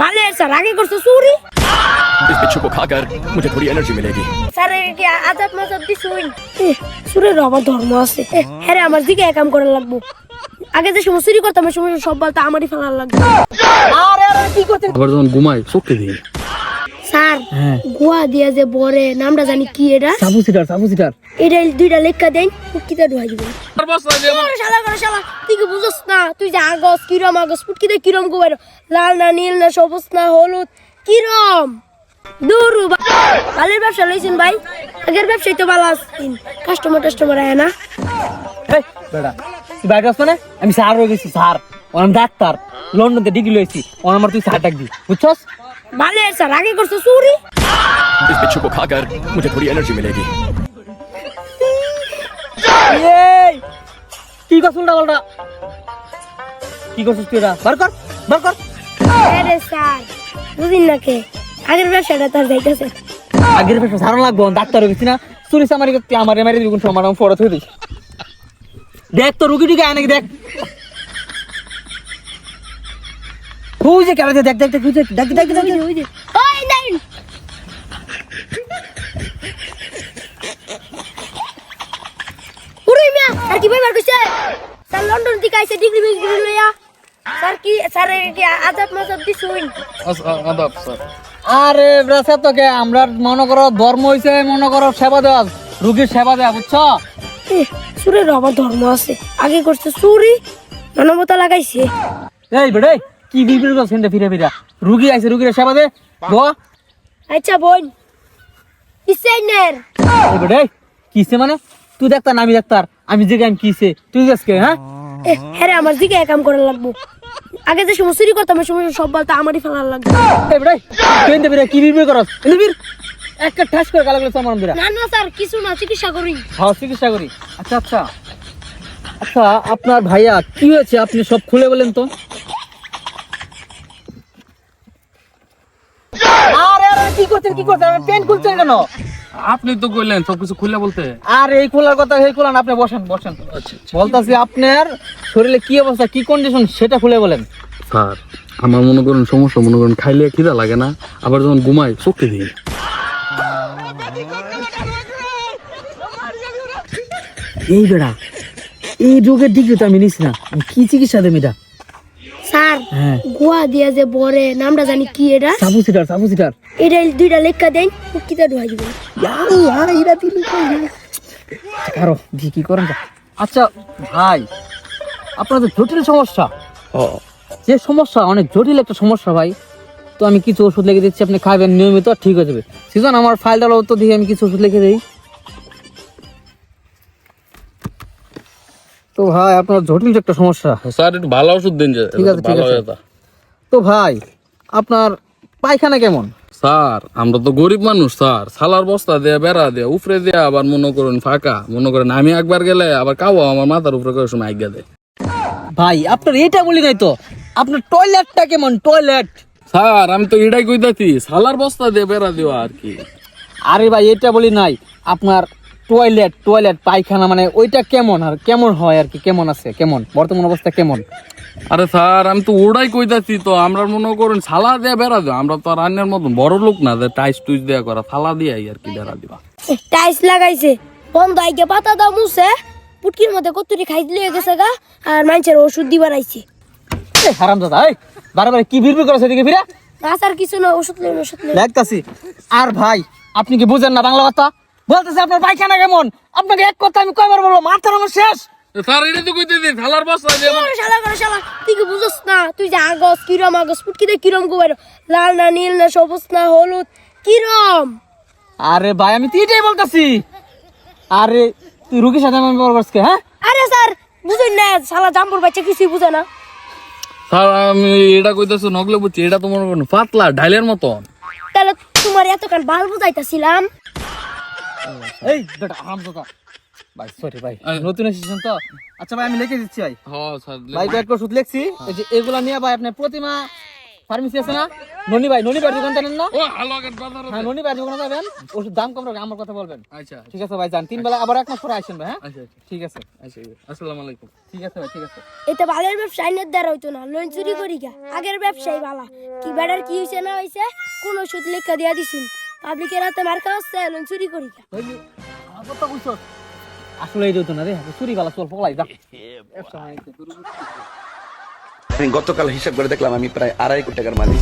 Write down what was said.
ভালো স্যার আগে করছো চুরি इस बिच्छू को खाकर मुझे थोड़ी एनर्जी मिलेगी স্যার কি আজাদ মাজাব দিছুন চুরের আবার ধর্ম আছে এ, হ্যাঁ রে, আমার দিকে কাম করা লাগবো আগে যে সময় চুরি করতাম ওই সময় সব বলতো আমারই ফেলার লাগবে আরে আরে কি করছেন আবার যখন ঘুমাই চোখে দিই স্যার হ্যাঁ। গোয়া দিয়া যে বরে নামটা জানি কি এটা? সাবু সিটার সাবু সিটার। এটা দুইটা লেখা দেন পুটকিতে ঢুকাই দিব? শালা করে শালা তুই কি বুঝছ না? তুই যে আগস কিরম আগস পুটকিতে কিরম লাল না নীল না সবুজ না হলুদ কিরম? দূরু ভালোর ব্যবসা লইছেন ভাই আগের ব্যবসায় তো ভালো আছেন। কাস্টমার টাস্টমার আয় না। তুই বাইরে আসবে না আমি স্যার হয়ে গেছি স্যার। আমি ডাক্তার। লন্ডনতে ডিগ্রি লইছি। ওর আমার তুই স্যার ডাকবি বুঝছস? ভালো স্যার আগে করছো চুরি इस बिच्छू को खाकर मुझे थोड़ी एनर्जी मिलेगी এই কি করছ উল্টা পাল্টা কি করছিস তুই এটা বার কর বার কর আরে স্যার বুঝিন না কে আগের ব্যবসাটা তার যাইতেছে আগের পেশা সারানো লাগবো ডাক্তার হয়ে গেছি না চুরি সামারি করতে আমার মারি দিবি কোন সময় আমার ফটো থই দিস দেখ তো রুগী টুকি আয় নাকি দেখ ওই যে ক্যামেরাতে দেখ দেখ দেখ দেখ দেখ দেখ ওই যে ওই মিয়া আর কি ভাই বার কইছে স্যার লন্ডন থেকে আইছে ডিগ্রি ডিগ্রি লইয়া। স্যার কি স্যার কি স্যার। আরে তোকে আমরা মনে করো ধর্ম হইছে মনে করো সেবা দেওয়া রুগীর সেবা দেওয়া বুঝছ? সুরের আবার ধর্ম আছে। আগে করছে সুরি মানবতা লাগাইছে। এই বেড়াই কি করছেন ফিরে ফিরা? রুগী আইছে রুগীর সেবা দে। গো। আচ্ছা বোন। কিসে মানে? তুই ডাক্তার আমি ডাক্তার আমি যে আমি কিসে? তুই যাসকে হ্যাঁ? হ্যাঁ আমার দিকে কাম করা লাগবো। আগে যে সময় চুরি করতাম সময় সব বলতো আমারই ফেলার লাগবে। তুই কি করস? এনতে একটা ঠাস করে গালা গেলে সামান না না স্যার কিছু না চিকিৎসা করি। হ্যাঁ চিকিৎসা করি। আচ্ছা আচ্ছা। আচ্ছা আপনার ভাইয়া কি হয়েছে? আপনি সব খুলে বলেন তো আরে আরে কি করছেন কি করছেন? আপনি পেন খুলছেন কেন? আপনি তো কইলেন সবকিছু খুলে বলতে। আর এই খোলার কথা এই খোলান আপনি বসেন বসেন। বলতাছি আপনার শরীরে কি অবস্থা কি কন্ডিশন সেটা খুলে বলেন। স্যার আমার মনে করেন সমস্যা মনে করেন খাইলে খিদা লাগে না আবার যখন ঘুমাই চোখে দিই। এই বেড়া এই রোগের দিকে তো আমি নিছি না। কি চিকিৎসা দেব এটা? স্যার হ্যাঁ। গোয়া দিয়া যে বরে নামটা জানি কি এটা? সাবু সিটার সাবু সিটার। এটা দুইটা লেখা দেন পুটকিতে ঢুকাই দিব। কারও দি কি করেন? আচ্ছা ভাই আপনার তো জটিল সমস্যা। যে সমস্যা অনেক জটিল একটা সমস্যা ভাই। তো আমি কিছু ওষুধ লিখে দিচ্ছি আপনি খাবেন নিয়মিত ঠিক হয়ে যাবে। সিজন আমার ফাইলটা তো দিয়ে আমি কিছু ওষুধ লিখে দিই। তো ভাই আপনার জটিল একটা সমস্যা। স্যার একটু ভালো ওষুধ দিন যে ঠিক আছে, ঠিক ভালো আছে। তো ভাই আপনার পায়খানা কেমন? স্যার আমরা তো গরিব মানুষ স্যার। সালার বস্তা দেয়া বেড়া দেয়া উপরে দেয়া আবার মনে করেন ফাঁকা। মনে করেন আমি একবার গেলে আবার কাও আমার মাথার উপরে করে সময় আজ্ঞা দেয়। ভাই আপনার এটা বলি নাই তো আপনার টয়লেটটা কেমন? টয়লেট স্যার আমি তো এটাই কইতাছি সালার বস্তা দিয়ে বেড়া দেওয়া আর কি। আরে ভাই এটা বলি নাই আপনার টয়লেট টয়লেট পায়খানা মানে ওইটা কেমন আর কেমন হয় আর কি? কেমন আছে? কেমন? বর্তমান অবস্থা কেমন? আরে স্যার আমি তো ওটাই কইতাছি তো আমরা মনে করেন সালা দিয়ে বেড়া দেওয়া আমরা তো আর রান্নার মতন বড় লোক না যে টাইস টুইস দেয়া করা থালা দিয়ে আর কি বেড়া দিবা টাইস লাগাইছে। বন্ধ আইকে পাতা দাও মুছে। পুটকির মধ্যে কতুরি খাই দিলে গেছে গা আর মানুষের ওষুধ দিবার আইছে। হারাম দাদা এই বারে বারে কি বিড়বিড় করে সেদিকে ফিরা? না স্যার কিছু না ওষুধ লেন ওষুধ লেন দেখতাছি। আর ভাই আপনি কি বুঝেন না বাংলা কথা বলতেছে আপনার পায়খানা কেমন? আপনাকে এক কথা আমি কয়বার বলব মাথার আমার শেষ? স্যার এটা তো কইতেছি থালার বস্তা দিয়ে শালা করে শালা তুই কি বুঝছ না? তুই যে আগস কিরম আগস কিরম গোবার লাল না নীল না সবুজ না হলুদ কিরম? আরে ভাই আমি এটাই আরে তুই রুগীর সাথে আমি বল করছিস হ্যাঁ? আরে স্যার বুঝুন না শালা জাম্বুর বাচ্চা কিছুই বুঝে না। স্যার আমি এটা কইতেছি নগলে বুঝছি এটা তো মনে পাতলা ঢাইলের মতন। তাহলে তোমার এতক্ষণ বাল বুঝাইতেছিলাম? এই বেটা হারাম দাদা। ভাই সরি ভাই নতুন এসেছেন তো? আচ্ছা ভাই আমি লিখে দিচ্ছি ভাই। হ্যাঁ স্যার ভাই লিখছি। এই যে এগুলা নিয়ে ভাই আপনি প্রতিমা ফার্মেসি আছে না? ননি ভাই ননি ভাই দোকান জানেন না? ও বাজার হ্যাঁ ননি ভাই দোকানে যাবেন। ওষুধ দাম কম রাখবেন আমার কথা বলবেন। আচ্ছা ঠিক আছে ভাই যান। তিন বেলা আবার এক মাস পরে আসেন ভাই হ্যাঁ? আচ্ছা আচ্ছা। ঠিক আছে। আচ্ছা আসসালামু আলাইকুম। ঠিক আছে ভাই ঠিক আছে। এটা ভালের ব্যবসা আইনের দ্বারা হইতো না। লোন চুরি করি গা আগের ব্যবসায়ী ভালা কি বেড়ার কি হয়েছে না হয়েছে কোন ওষুধ লেখা দিয়া দিছিল পাবলিকের হাতে মার্কা হচ্ছে এখন চুরি করি কথা বুঝছ আসলে এই না রে চুরি বালা চল পলাই যা। গতকাল হিসাব করে দেখলাম আমি প্রায় আড়াই কোটি টাকার মালিক।